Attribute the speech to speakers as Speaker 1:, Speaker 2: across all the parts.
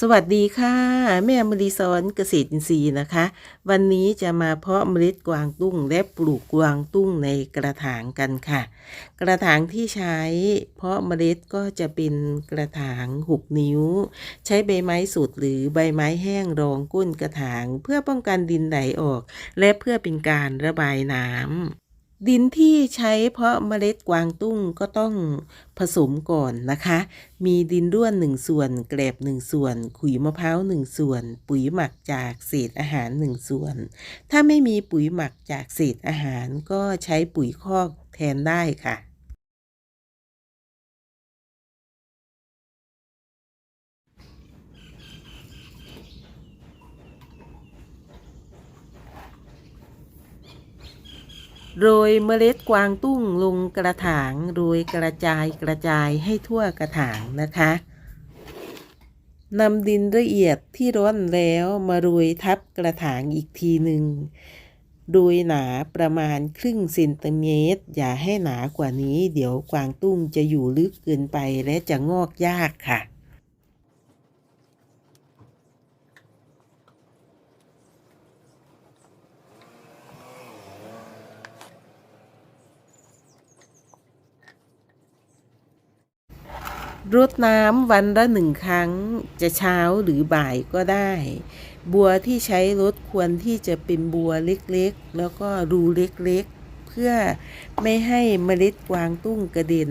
Speaker 1: สวัสดีค่ะ แม่มรีสอนเกษตรอินทรีย์นะคะ วันนี้จะมาเพาะเมล็ดกวางตุ้งและปลูกกวางตุ้งในกระถางกันค่ะ กระถางที่ใช้ เพาะเมล็ดก็จะเป็นกระถางหกนิ้ว ใช้ใบไม้สุดหรือใบไม้แห้งรองก้นกระถาง เพื่อป้องกันดินไหลออก และเพื่อเป็นการระบายน้ำ ดินที่ใช้เพาะเมล็ดกวางตุ้งก็ต้องผสมก่อนนะคะ มีดินร่วนหนึ่งส่วน แกลบหนึ่งส่วน ขุยมะพร้าวหนึ่งส่วน ปุ๋ยหมักจากเศษอาหารหนึ่งส่วน ถ้าไม่มีปุ๋ยหมักจากเศษอาหารก็ใช้ปุ๋ยคอกแทนได้ค่ะ โรยเมล็ดกวางตุ้งลงกระถางโรยกระจายกระจายให้ทั่วกระถางนะคะนำดินละเอียดที่ร้อนแล้วมาโรยทับกระถางอีกทีหนึ่งโดยหนาประมาณครึ่งเซนติเมตร อย่าให้หนากว่านี้ เดี๋ยวกวางตุ้งจะอยู่ลึกเกินไปและจะงอกยากค่ะ รดน้ำวันละหนึ่งครั้งจะเช้าหรือบ่ายก็ได้ บัวที่ใช้รดควรที่จะเป็นบัวเล็กๆ แล้วก็รูเล็กๆ เพื่อไม่ให้เมล็ดกวางตุ้งกระเด็น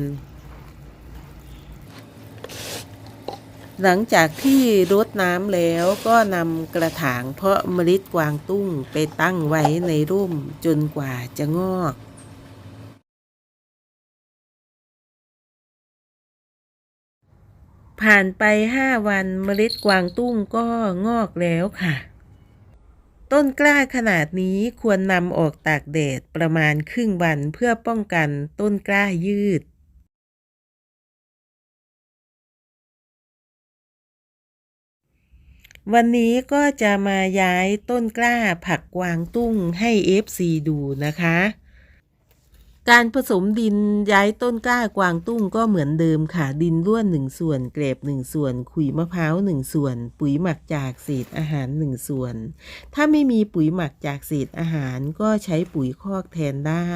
Speaker 1: หลังจากที่รดน้ำแล้วก็นำกระถางเพาะเมล็ดกวางตุ้งไปตั้งไว้ในร่มจนกว่าจะงอก ผ่านไปห้าวันเมล็ดกวางตุ้งก็งอกแล้วค่ะ ต้นกล้าขนาดนี้ควรนำออกตากแดดประมาณครึ่งวันเพื่อป้องกันต้นกล้ายืดวันนี้ก็จะมาย้ายต้นกล้าผักกวางตุ้งให้ FC ดูนะคะ การผสมดินย้ายต้นกล้ากวางตุ้งก็เหมือนเดิมค่ะ ดินร่วนหนึ่งส่วน เกรบหนึ่งส่วน ขุยมะพร้าวหนึ่งส่วน ปุ๋ยหมักจากเศษอาหารหนึ่งส่วน ถ้าไม่มีปุ๋ยหมักจากเศษอาหารก็ใช้ปุ๋ยคอกแทนได้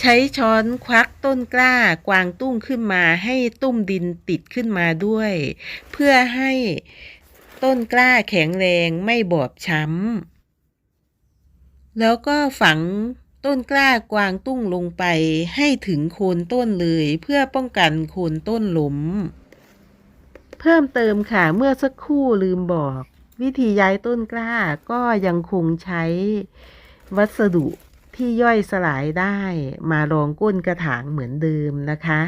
Speaker 1: ใช้ช้อนควักต้นกล้ากวางตุ้งขึ้นมาให้ตุ้มดินติดขึ้นมาด้วย เพื่อให้ต้นกล้าแข็งแรงไม่บอบช้ำแล้วก็ฝัง ต้นกล้ากวางตุ้งลงไปให้ถึงโคนต้นเลยเพื่อป้องกันโคนต้นล้ม เพิ่มเติมค่ะเมื่อสักครู่ลืมบอก วิธีย้ายต้นกล้าก็ยังคงใช้ วัสดุที่ย่อยสลายได้มารองก้นกระถางเหมือนเดิมนะคะ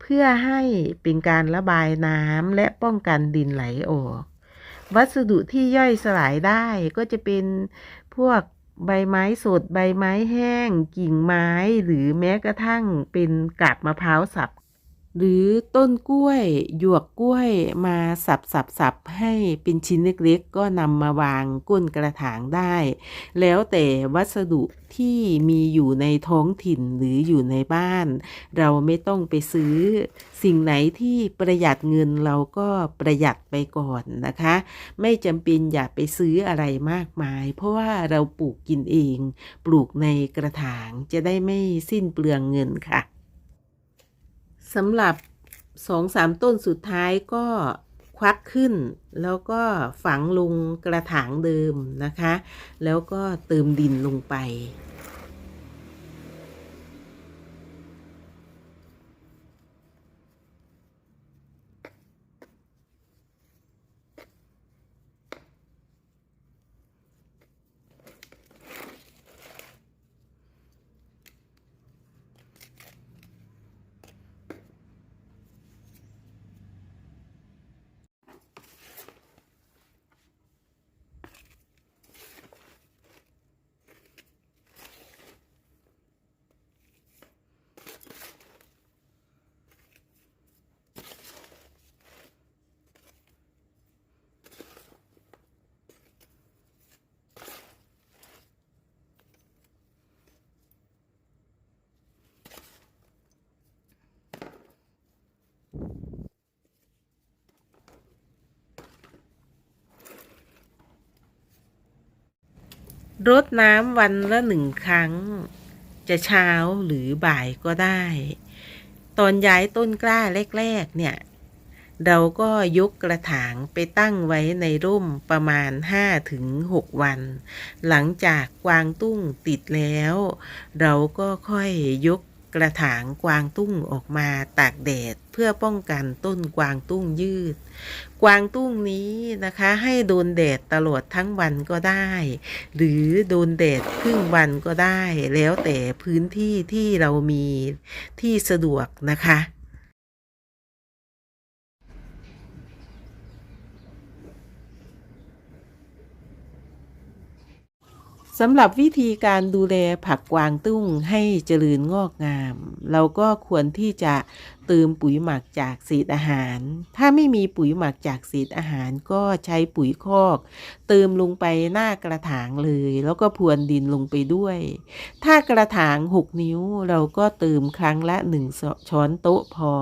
Speaker 1: เพื่อให้เป็นการระบายน้ำและป้องกันดินไหลออก วัสดุที่ย่อยสลายได้ก็จะเป็นพวก ใบไม้สด ใบไม้แห้ง กิ่งไม้ หรือแม้กระทั่งเป็นกาบมะพร้าวสับ หรือต้นกล้วย หยวกกล้วยมาสับสับสับให้เป็นชิ้นเล็กๆ ก็นำมาวางก้นกระถางได้ แล้วแต่วัสดุที่มีอยู่ในท้องถิ่นหรืออยู่ในบ้าน เราไม่ต้องไปซื้อ สิ่งไหนที่ประหยัดเงินเราก็ประหยัดไปก่อนนะคะ ไม่จำเป็นอย่าไปซื้ออะไรมากมาย เพราะว่าเราปลูกกินเอง ปลูกในกระถางจะได้ไม่สิ้นเปลืองเงินค่ะ สำหรับสองสามต้นสุดท้ายก็ควักขึ้น แล้วก็ฝังลงกระถางเดิมนะคะ แล้วก็เติมดินลงไป รดน้ำวันละหนึ่งครั้ง จะเช้าหรือบ่ายก็ได้ ตอนย้ายต้นกล้าแรกๆเนี่ย เราก็ยกกระถางไปตั้งไว้ในร่มประมาณ 5-6 วัน หลังจากกวางตุ้งติดแล้ว เราก็ค่อยยก กระถางกวางตุ้งออกมาตากแดดเพื่อป้องกันต้นกวางตุ้งยืด กวางตุ้งนี้นะคะ ให้โดนแดดตลอดทั้งวันก็ได้ หรือโดนแดดครึ่งวันก็ได้ แล้วแต่พื้นที่ที่เรามีที่สะดวกนะคะ สำหรับวิธีการดูแลผักกวางตุ้งให้เจริญงอกงาม เราก็ควรที่จะ เติมปุ๋ยหมักจากเศษอาหาร ถ้าไม่มีปุ๋ยหมักจากเศษอาหารก็ใช้ปุ๋ยคอก เติมลงไปหน้ากระถางเลย แล้วก็พรวนดินลงไปด้วย ถ้ากระถาง 6 นิ้วเราก็เติมครั้งละ 1 ช้อนโต๊ะพอ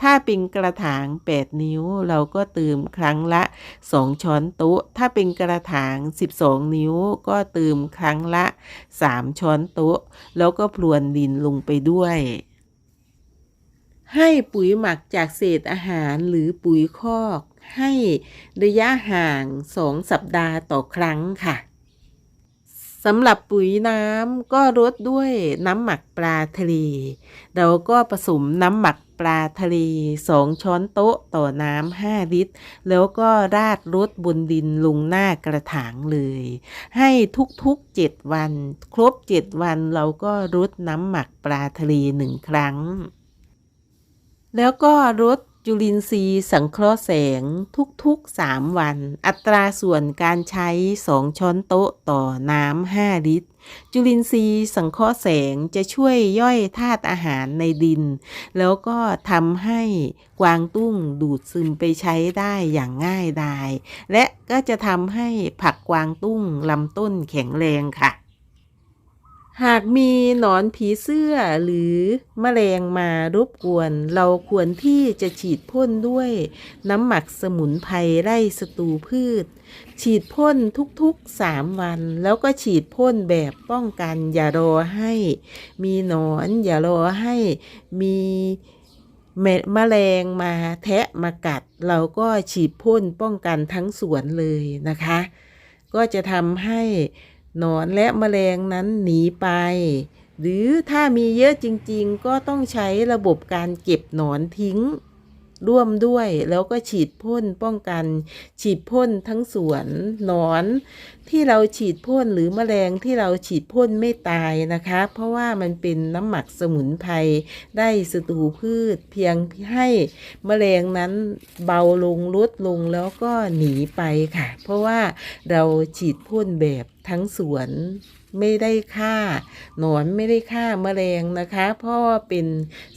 Speaker 1: ถ้าเป็นกระถาง 8 นิ้วเราก็เติมครั้งละ 2 ช้อนโต๊ะ ถ้าเป็นกระถาง 12 นิ้วก็เติมครั้งละ 3 ช้อนโต๊ะ แล้วก็พรวนดินลงไปด้วย ให้ปุ๋ยหมักจากเศษอาหารหรือปุ๋ยคอก ให้ระยะห่าง 2 สัปดาห์ต่อครั้งค่ะสำหรับปุ๋ยน้ำก็รดด้วยน้ำหมักปลาทะเล เราก็ผสมน้ำหมักปลาทะเล 2 ช้อนโต๊ะต่อน้ำ5ลิตร แล้วก็ราดรดบนดินลงหน้ากระถางเลย ให้ทุกๆ 7 วัน ครบ 7 วันเราก็รดน้ำหมักปลาทะเลหนึ่งครั้ง แล้วก็รดจุลินทรีย์สังเคราะห์แสงทุกๆ 3 วัน อัตราส่วนการใช้ 2 ช้อนโต๊ะต่อน้ำ 5 ลิตร จุลินทรีย์สังเคราะห์แสงจะช่วยย่อยธาตุอาหารในดิน แล้วก็ทำให้กวางตุ้งดูดซึมไปใช้ได้อย่างง่ายดาย และก็จะทำให้ผักกวางตุ้งลำต้นแข็งแรงค่ะ หากมีหนอนผีเสื้อหรือแมลงมารบกวน เราควรที่จะฉีดพ่นด้วยน้ำหมักสมุนไพรไล่ศัตรูพืช ฉีดพ่นทุกๆ 3 วัน แล้วก็ฉีดพ่นแบบป้องกัน อย่ารอให้ มีหนอนอย่ารอให้มีแมแมลงมาแทะมากัด เราก็ฉีดพ่นป้องกันทั้งสวนเลยนะคะ ก็จะทำให้ หนอนและแมลงนั้นหนีไป หรือถ้ามีเยอะจริงๆ ก็ต้องใช้ระบบการเก็บหนอนทิ้ง ร่วมด้วย แล้วก็ฉีดพ่นป้องกัน ฉีดพ่นทั้งสวนหนอน ที่เราฉีดพ่นหรือแมลงที่เราฉีดพ่นไม่ตายนะคะ เพราะว่ามันเป็นน้ำหมักสมุนไพรได้ศัตรูพืช เพียงให้แมลงนั้นเบาลงลดลงแล้วก็หนีไปค่ะ เพราะว่าเราฉีดพ่นแบบทั้งสวนไม่ได้ฆ่าหนอนไม่ได้ฆ่าแมลงนะคะ เพราะว่าเป็น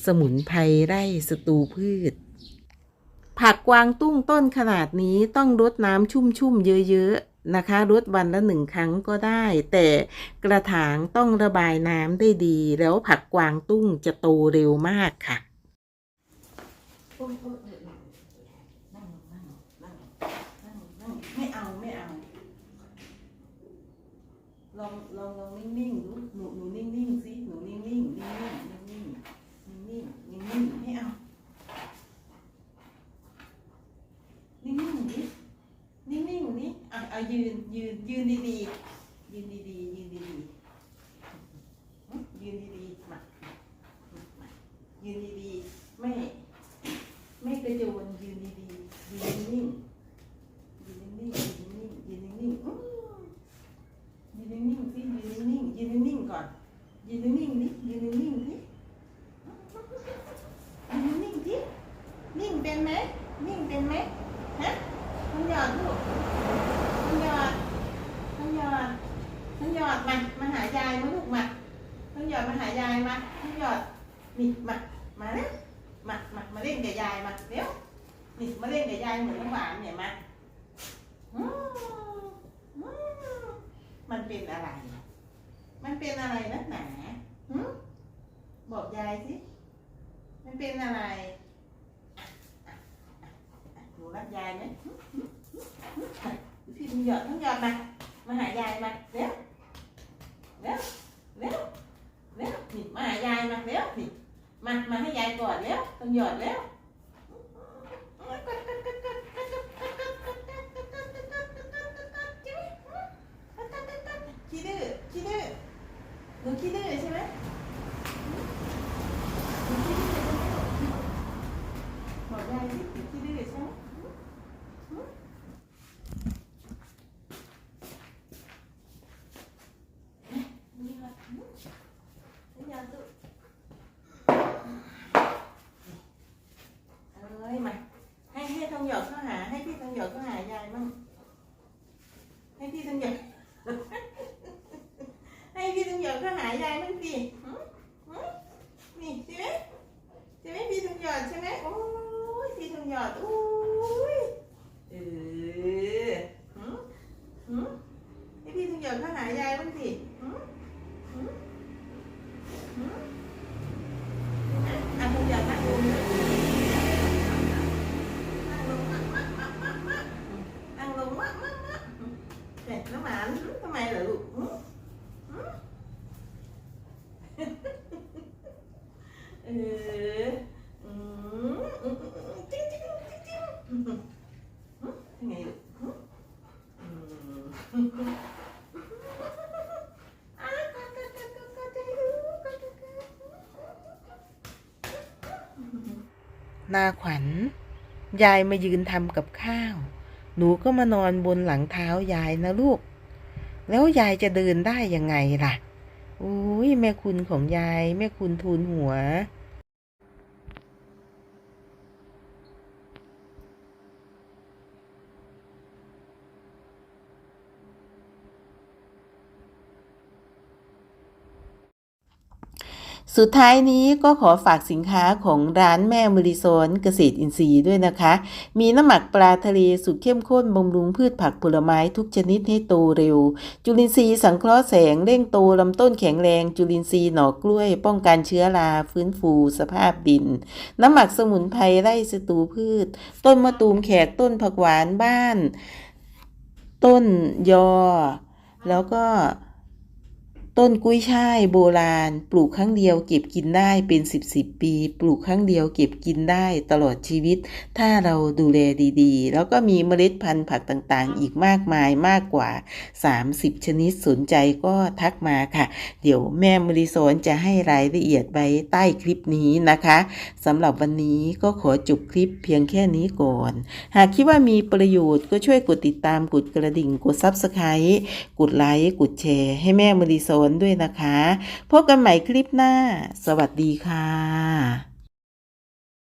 Speaker 1: สมุนไพรไร่ศัตรูพืช ผักกวางตุ้งต้นขนาดนี้ต้องรดน้ำชุ่มๆเยอะๆนะคะรดวันละหนึ่งครั้งก็ได้ แต่กระถางต้องระบายน้ำได้ดี แล้วผักกวางตุ้งจะโตเร็วมากค่ะไม่เอาไม่เอาลองลองลองนิ่งๆดูหนูหนูนิ่งๆสิหนูนิ่งๆนิ่งๆนิ่งๆนิ่งๆนิ่งๆนิ่งๆไม่เอา นิ่งๆนี่นิ่งๆนี่อะ เอายืนยืนยืนดีๆยืนดีๆยืนดีๆยืนดีๆมามายืนดีๆไม่ไม่กระโจนยืนดีๆยืนนิ่งยืนนิ่งยืนนิ่งยืนนิ่งยืนนิ่งสิยืนนิ่งยืนนิ่งก่อนยืนนิ่งนี่ยืนนิ่งๆสิยืนนิ่งๆสินิ่งเป็นไหมนิ่งเป็นไหมฮะน้ำหยอดลูก น้ำหยอดน้ำหยอดน้ำหยอดมา มาหายายมาลูกมาน้ำหยอดมาหายายมาน้ำหยอดนี่มา มาเร็วมา มา มาเล่นกับยายมาเร็วนี่มาเล่นกับยายเหมือนน้ำหวานเนี่ยมาอืมอืมมันเป็นอะไร มันเป็นอะไรนักหนาบอกยายสิ มันเป็นอะไรหนูรักยายไหม พี่มึงหยอดต้งหยอดมา มาหายายมาเร็วเร็วเร็วเร็วนี่มาหายายมาเร็วนี่มา มาให้ยายกอดเร็วต้องหยอดเร็วขี้ดื้อขี้ดื้อหนูขี้ดื้อใช่ไหมหนูขี้ดื้อใช่ไหมบอกยายสิหนูขี้ดื้อใช่ไหม นี่ค่ะนี่ยาตุเอ้ยมา ให้ให้ทองหยอดเข้าหา ให้พี่ทองหยอดเข้าหายายมั่งให้พี่ทองหยอดให้พี่ทองหยอดเข้าหายายมั่งสิหืมหืมนี่ใช่ไหมใช่ไหมพี่ทองหยอดใช่ไหมโอ้ยพี่ทองหยอดโอ้ยเออหืมหืมให้พี่ทองหยอดเข้าหายายมั่งสิหืมอะคุณอยากนั่งลงนะนั่งลงมะมะมะมะมะนั่งลงมะมะมะเด็กน้ำหวานทำไมเหรอลูกหืมหืมเอออืมอืมอืมจิ๊งจิ๊งจิ๊งจิ๊งอืมหืมยังไงลูกหืมอืมอะกัดกัดกัดกัดกัดใจลูกกัดกัดกัด นาขวัญ ยายมายืนทำกับข้าว หนูก็มานอนบนหลังเท้ายายนะลูก แล้วยายจะเดินได้ยังไงล่ะ โอ้ยแม่คุณของยาย แม่คุณทูลหัว สุดท้ายนี้ก็ขอฝากสินค้าของร้านแม่มริซอนเกษตรอินทรีย์ด้วยนะคะ มีน้ำหมักปลาทะเลสูตรเข้มข้นบำรุงพืชผักผลไม้ทุกชนิดให้โตเร็ว จุลินทรีย์สังเคราะห์แสงเร่งโตลำต้นแข็งแรง จุลินทรีย์หน่อกล้วย ป้องกันเชื้อราฟื้นฟูสภาพดิน น้ำหมักสมุนไพรไร่ศัตรูพืช ต้นมะตูมแขกต้นผักหวานบ้าน ต้นยอ แล้วก็ ต้นกุ้ยช่ายโบราณ ปลูกครั้งเดียวเก็บกินได้เป็นสิบสิบปี ปลูกครั้งเดียวเก็บกินได้ตลอดชีวิต ถ้าเราดูแลดีๆ แล้วก็มีเมล็ดพันธุ์ผักต่างๆ อีกมากมายมากกว่า 30 ชนิดสนใจก็ทักมาค่ะ เดี๋ยวแม่มริสอนจะให้รายละเอียดไว้ใต้คลิปนี้นะคะสำหรับวันนี้ก็ขอจบคลิปเพียงแค่นี้ก่อน หากคิดว่ามีประโยชน์ก็ช่วยกดติดตามกดกระดิ่งกด Subscribe กดไลค์กดแชร์ให้แม่มริโซนด้วยนะคะ พบกันใหม่คลิปหน้า สวัสดีค่ะ